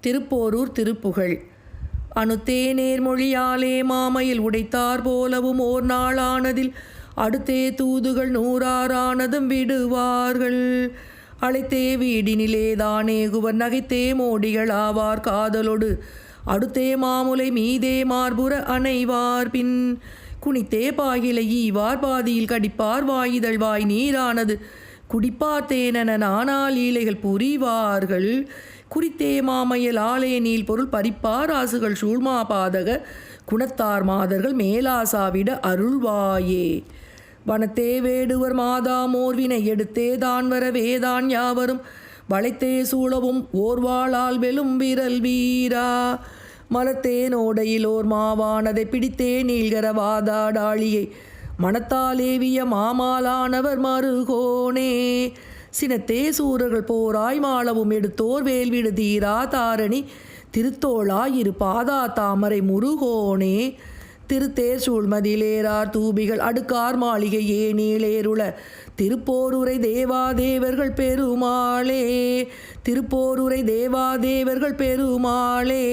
திருப்போரூர் திருப்புகழ். அணுத்தே நேர்மொழியாலே மாமையில் உடைத்தார் போலவும் ஓர் நாளானதில் அடுத்தே தூதுகள் நூறாறானதும் விடுவார்கள். அழைத்தே வீடினிலேதானே குவர் நகைத்தே மோடிகள் ஆவார் காதலோடு. அடுத்தே மாமுலை மீதே மார்புற அணைவார் பின் குனித்தே பாகிலை ஈவார் பாதியில் கடிப்பார் வாயிதழ் வாய் நீரானது. குடிப்பார் தேனென நானால் ஈலைகள் புரிவார்கள். குறித்தே மாமையல் ஆலய நீல் பொருள் பறிப்பார் ஆசுகள் சூழ்மா பாதக குணத்தார் மாதர்கள் மேலாசாவிட அருள்வாயே. வனத்தே வேடுவர் மாதா மோர்வினை எடுத்தே தான் வர வேதான் யாவரும். வளைத்தே சூழவும் ஓர்வாளால் வெலும் விரல் வீரா. மலத்தேனோடையில் ஓர் மாவானதை பிடித்தே நீள்கர வாதாடாளியை. மனத்தாலேவிய மாமாலானவர் மருகோனே சினத்தே சூரர்கள் போராய் மாளவும் எடுத்தோர் வேல்விடு தீரா தாரணி. திருத்தோளாயிரு பாதா தாமரை முருகோனே. திருத்தேர் சூழ்மதிலேரார் தூபிகள் அடுக்கார் மாளிகை ஏனீளேருள திருப்போருரை தேவாதேவர்கள் பெருமாளே. திருப்போருரை தேவாதேவர்கள் பெருமாளே.